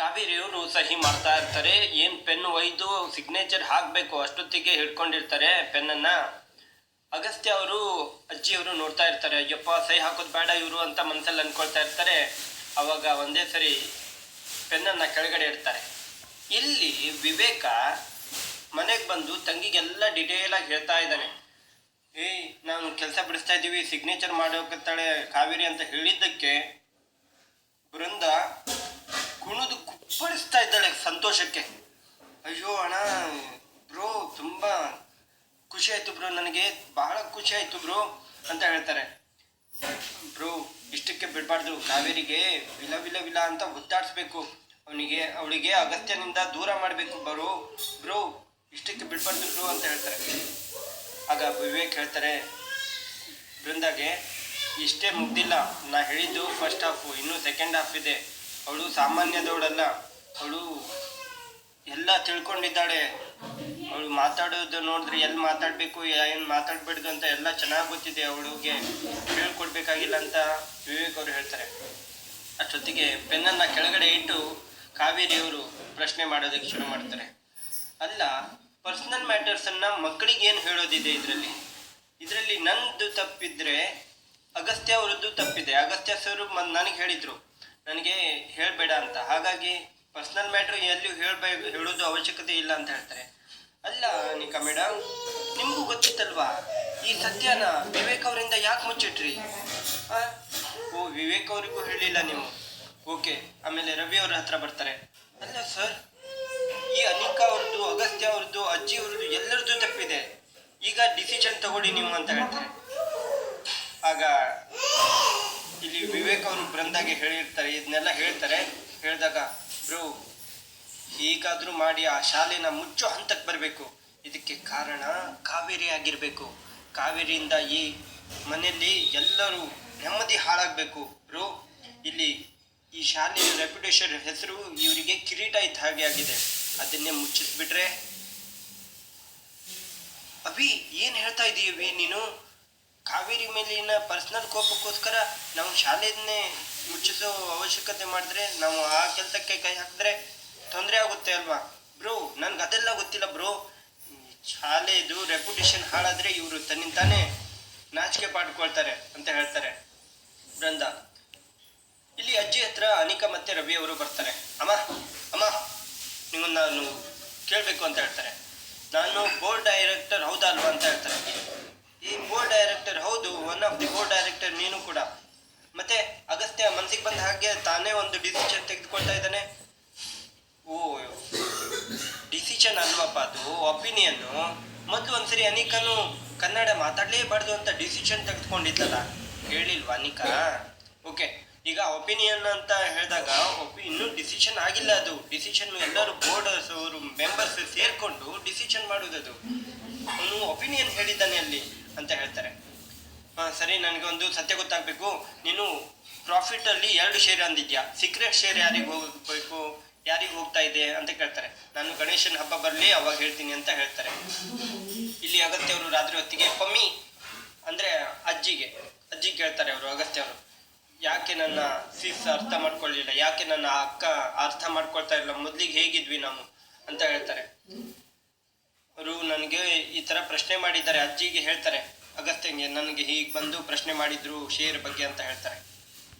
ಕಾವೇರಿಯವರು ಸಹಿ ಮಾಡ್ತಾ ಇರ್ತಾರೆ. ಏನು ಪೆನ್ ಒಯ್ದು ಸಿಗ್ನೇಚರ್ ಹಾಕ್ಬೇಕು ಅಷ್ಟೊತ್ತಿಗೆ ಹಿಡ್ಕೊಂಡಿರ್ತಾರೆ ಪೆನ್ನನ್ನು. ಅಗಸ್ತ್ಯ ಅವರು ಅಜ್ಜಿಯವರು ನೋಡ್ತಾ ಇರ್ತಾರೆ, ಅಯ್ಯಪ್ಪ, ಸಹಿ ಹಾಕೋದು ಬೇಡ ಇವರು ಅಂತ ಮನಸ್ಸಲ್ಲಿ ಅಂದ್ಕೊಳ್ತಾ ಇರ್ತಾರೆ. ಅವಾಗ ಒಂದೇ ಸರಿ ಪೆನ್ನನ್ನು ಕೆಳಗಡೆ ಇರ್ತಾರೆ ಇಲ್ಲಿ ವಿವೇಕ ಮನೆಗೆ ಬಂದು ತಂಗಿಗೆಲ್ಲ ಡಿಟೇಲ್ ಆಗಿ ಹೇಳ್ತಾ ಇದ್ದಾನೆ. ಏಯ್, ನಾನು ಕೆಲಸ ಬಿಡಿಸ್ತಾ ಇದ್ದೀವಿ ಸಿಗ್ನೇಚರ್ ಮಾಡೋಕತ್ತಾಳೆ ಕಾವೇರಿ ಅಂತ ಹೇಳಿದ್ದಕ್ಕೆ ಬೃಂದ ಸಂತೋಷಕ್ಕೆ. ಅಯ್ಯೋ ಅಣ್ಣ, ಬ್ರೋ, ತುಂಬ ಖುಷಿ ಆಯ್ತು ಬ್ರೋ, ನನಗೆ ಬಹಳ ಖುಷಿ ಆಯ್ತು ಬ್ರೋ ಅಂತ ಹೇಳ್ತಾರೆ. ಬ್ರೋ, ಇಷ್ಟಕ್ಕೆ ಬಿಡಬಾರ್ದು, ಕಾವೇರಿಗೆ ವಿಲ ವಿಲ ವಿಲ ಅಂತ ಒದ್ದಾಡಿಸ್ಬೇಕು. ಅವನಿಗೆ, ಅವಳಿಗೆ ಅಗತ್ಯನಿಂದ ದೂರ ಮಾಡಬೇಕು ಬ್ರೋ. ಬ್ರೋ, ಇಷ್ಟಕ್ಕೆ ಬಿಡಬಾರ್ದು ಬ್ರೋ ಅಂತ ಹೇಳ್ತಾರೆ. ಆಗ ವಿವೇಕ್ ಹೇಳ್ತಾರೆ, ಬೃಂದಾಗೆ, ಇಷ್ಟೇ ಮುಗ್ದಿಲ್ಲ. ನಾ ಹೇಳಿದ್ದು ಫಸ್ಟ್ ಹಾಫು ಇನ್ನೂ ಸೆಕೆಂಡ್ ಹಾಫ್ ಇದೆ. ಅವಳು ಸಾಮಾನ್ಯದವಳಲ್ಲ. ಅವಳು ಎಲ್ಲ ತಿಳ್ಕೊಂಡಿದ್ದಾಳೆ. ಅವಳು ಮಾತಾಡೋದು ನೋಡಿದ್ರೆ ಎಲ್ಲಿ ಮಾತಾಡಬೇಕು, ಏನು ಮಾತಾಡ್ಬಿಡ್ದು ಅಂತ ಎಲ್ಲ ಚೆನ್ನಾಗಿ ಗೊತ್ತಿದೆ ಅವಳಿಗೆ ಹೇಳ್ಕೊಡ್ಬೇಕಾಗಿಲ್ಲ ಅಂತ ವಿವೇಕ್ ಅವರು ಹೇಳ್ತಾರೆ. ಅಷ್ಟೊತ್ತಿಗೆ ಪೆನ್ನನ್ನು ಕೆಳಗಡೆ ಇಟ್ಟು ಕಾವೇರಿಯವರು ಪ್ರಶ್ನೆ ಮಾಡೋದಕ್ಕೆ ಶುರು ಮಾಡ್ತಾರೆ. ಅಲ್ಲ ಪರ್ಸನಲ್ ಮ್ಯಾಟರ್ಸನ್ನು ಮಕ್ಕಳಿಗೆ ಏನು ಹೇಳೋದಿದೆ ಇದರಲ್ಲಿ? ಇದರಲ್ಲಿ ನಂದು ತಪ್ಪಿದ್ರೆ ಅಗಸ್ತ್ಯ ಅವರದ್ದು ತಪ್ಪಿದೆ. ಅಗಸ್ತ್ಯ ಸರ್ ನನಗೆ ಹೇಳಿದ್ರು. ನನಗೆ ಹೇಳಬೇಡ ಅಂತ. ಹಾಗಾಗಿ ಪರ್ಸನಲ್ ಮ್ಯಾಟ್ರ್ ಎಲ್ಲಿಯೂ ಹೇಳ್ಬೇ ಹೇಳೋದು ಅವಶ್ಯಕತೆ ಇಲ್ಲ ಅಂತ ಹೇಳ್ತಾರೆ. ಅಲ್ಲ ನಿಕಾ ಮೇಡಮ್ ನಿಮಗೂ ಗೊತ್ತಿತ್ತಲ್ವಾ? ಈ ಸತ್ಯನ ವಿವೇಕ್ ಅವರಿಂದ ಯಾಕೆ ಮುಚ್ಚಿಟ್ರಿ? ಓ, ವಿವೇಕ್ ಅವರಿಗೂ ಹೇಳಿಲ್ಲ ನೀವು. ಓಕೆ, ಆಮೇಲೆ ರವಿ ಅವ್ರ ಹತ್ರ ಬರ್ತಾರೆ. ಅಲ್ಲ ಸರ್, ಈ ಅನಿಕಾ ಅವ್ರದ್ದು, ಅಗಸ್ತ್ಯ ಅವ್ರದ್ದು, ಅಜ್ಜಿ ಅವ್ರದ್ದು ಎಲ್ಲರದ್ದು ತಪ್ಪಿದೆ. ಈಗ ಡಿಸಿಷನ್ ತಗೊಳ್ಳಿ ನೀವು ಅಂತ ಹೇಳ್ತಾರೆ. ಆಗ ಇಲ್ಲಿ ವಿವೇಕ್ ಅವರು ಬ್ರಂದಾಗೆ ಹೇಳಿರ್ತಾರೆ, ಇದನ್ನೆಲ್ಲ ಹೇಳ್ತಾರೆ. ಹೇಳಿದಾಗ ಬ್ರೋ ಹೀಗಾದ್ರೂ ಮಾಡಿ ಆ ಶಾಲೆನ ಮುಚ್ಚೋ ಹಂತಕ್ಕೆ ಬರಬೇಕು. ಇದಕ್ಕೆ ಕಾರಣ ಕಾವೇರಿ ಆಗಿರಬೇಕು. ಕಾವೇರಿಯಿಂದ ಈ ಮನೆಯಲ್ಲಿ ಎಲ್ಲರೂ ನೆಮ್ಮದಿ ಹಾಳಾಗಬೇಕು. ಬ್ರೋ, ಇಲ್ಲಿ ಈ ಶಾಲೆಯ ರೆಪ್ಯುಟೇಷನ್ ಹೆಸರು ಇವರಿಗೆ ಕಿರೀಟ ಇದ್ದ ಹಾಗೆ ಆಗಿದೆ. ಅದನ್ನೇ ಮುಚ್ಚಿಸ್ಬಿಟ್ರೆ? ಅಭಿ, ಏನು ಹೇಳ್ತಾ ಇದೀವಿ ನೀನು? ಕಾವೇರಿ ಮೇಲಿನ ಪರ್ಸನಲ್ ಕೋಪಕ್ಕೋಸ್ಕರ ನಾವು ಶಾಲೆಯನ್ನೇ ಮುಚ್ಚಿಸೋ ಅವಶ್ಯಕತೆ ಮಾಡಿದ್ರೆ ನಾವು ಆ ಕೆಲಸಕ್ಕೆ ಕೈ ಹಾಕಿದ್ರೆ ತೊಂದರೆ ಆಗುತ್ತೆ ಅಲ್ವಾ? ಬ್ರೋ, ನನ್ಗೆ ಅದೆಲ್ಲ ಗೊತ್ತಿಲ್ಲ ಬ್ರೋ. ಶಾಲೆದು ರೆಪ್ಯುಟೇಷನ್ ಹಾಳಾದ್ರೆ ಇವರು ತನ್ನಿಂತಾನೇ ನಾಚಿಕೆ ಪಾಡ್ಕೊಳ್ತಾರೆ ಅಂತ ಹೇಳ್ತಾರೆ. ಬೃಂದ ಇಲ್ಲಿ ಅಜ್ಜಿ ಹತ್ರ ಅನಿಕಾ ಮತ್ತೆ ರವಿ ಅವರು ಬರ್ತಾರೆ. ಅಮ್ಮ ಅಮ್ಮ, ನಿಮ್ಮನ್ನ ನಾನು ಕೇಳಬೇಕು ಅಂತ ಹೇಳ್ತಾರೆ. ನಾನು ಬೋರ್ಡ್ ಡೈರೆಕ್ಟರ್ ಹೌದಾ ಅಲ್ವಾ ಅಂತ ಹೇಳ್ತಾರೆ. ಈ ಬೋರ್ಡ್ ಡೈರೆಕ್ಟರ್ ಹೌದು one of the board director ನೀನು ಕೂಡ. ಮನ್ಸಿಗೆ ಬಂದ ಹಾಗೆ ತಾನೇ ಒಂದು ಡಿಸಿಷನ್ ತೆಗೆದುಕೊಳ್ತಾ ಇದ್ದಾನೆ. ಓ ಡಿಸಿಷನ್ ಅಲ್ವಪ್ಪ ಅದು ಒಪಿನಿಯನ್ನು ಮೊದಲು ಒಂದ್ಸರಿ ಅನಿಕನು ಕನ್ನಡ ಮಾತಾಡಲೇಬಾರ್ದು ಅಂತ ಡಿಸಿಷನ್ ತೆಗೆದುಕೊಂಡಿದ್ದಲ್ಲ. ಹೇಳಿಲ್ವಾ ಅನಿಕಾ? ಓಕೆ ಈಗ ಒಪಿನಿಯನ್ ಅಂತ ಹೇಳಿದಾಗ ಒಪಿ ಇನ್ನೂ ಡಿಸಿಷನ್ ಆಗಿಲ್ಲ ಅದು. ಡಿಸಿಷನ್ ಎಲ್ಲರೂ ಬೋರ್ಡ್ ಅವರು ಮೆಂಬರ್ಸ್ ಸೇರ್ಕೊಂಡು ಡಿಸಿಷನ್ ಮಾಡೋದದು ಅವನು ಒಪಿನಿಯನ್ ಹೇಳಿದ್ದಾನೆ ಅಲ್ಲಿ ಅಂತ ಹೇಳ್ತಾರೆ. ಹಾಂ, ಸರಿ ನನಗೆ ಒಂದು ಸತ್ಯ ಗೊತ್ತಾಗಬೇಕು. ನೀನು ಪ್ರಾಫಿಟ್ ಅಲ್ಲಿ ಎರಡು ಶೇರ್ ಅಂದಿದ್ಯಾ? ಸೀಕ್ರೆಟ್ ಶೇರ್ ಯಾರಿಗೆ ಹೋಗಬೇಕು ಯಾರಿಗೆ ಹೋಗ್ತಾ ಇದೆ ಅಂತ ಕೇಳ್ತಾರೆ. ನಾನು ಗಣೇಶನ ಹಬ್ಬ ಬರಲಿ, ಅವಾಗ ಹೇಳ್ತೀನಿ ಅಂತ ಹೇಳ್ತಾರೆ. ಇಲ್ಲಿ ಅಗತ್ಯವರು ರಾತ್ರಿ ಹೊತ್ತಿಗೆ ಪಮ್ಮಿ ಅಂದ್ರೆ ಅಜ್ಜಿಗೆ. ಅಜ್ಜಿ ಕೇಳ್ತಾರೆ ಅವರು, ಅಗತ್ಯವರು. ಯಾಕೆ ನನ್ನ ಫೀಸ್ ಅರ್ಥ ಮಾಡ್ಕೊಳ್ಳಿಲ್ಲ ಯಾಕೆ ನನ್ನ ಅಕ್ಕ ಅರ್ಥ ಮಾಡ್ಕೊಳ್ತಾ ಇಲ್ಲ? ಮೊದ್ಲಿಗೆ ಹೇಗಿದ್ವಿ ನಾವು ಅಂತ ಹೇಳ್ತಾರೆ. ಅವರು ನನಗೆ ಈ ತರ ಪ್ರಶ್ನೆ ಮಾಡಿದ್ದಾರೆ. ಅಜ್ಜಿಗೆ ಹೇಳ್ತಾರೆ ಅಗತ್ಯಂಗೆ ನನಗೆ ಹೀಗೆ ಬಂದು ಪ್ರಶ್ನೆ ಮಾಡಿದ್ರು ಶೇರ್ ಬಗ್ಗೆ ಅಂತ ಹೇಳ್ತಾರೆ.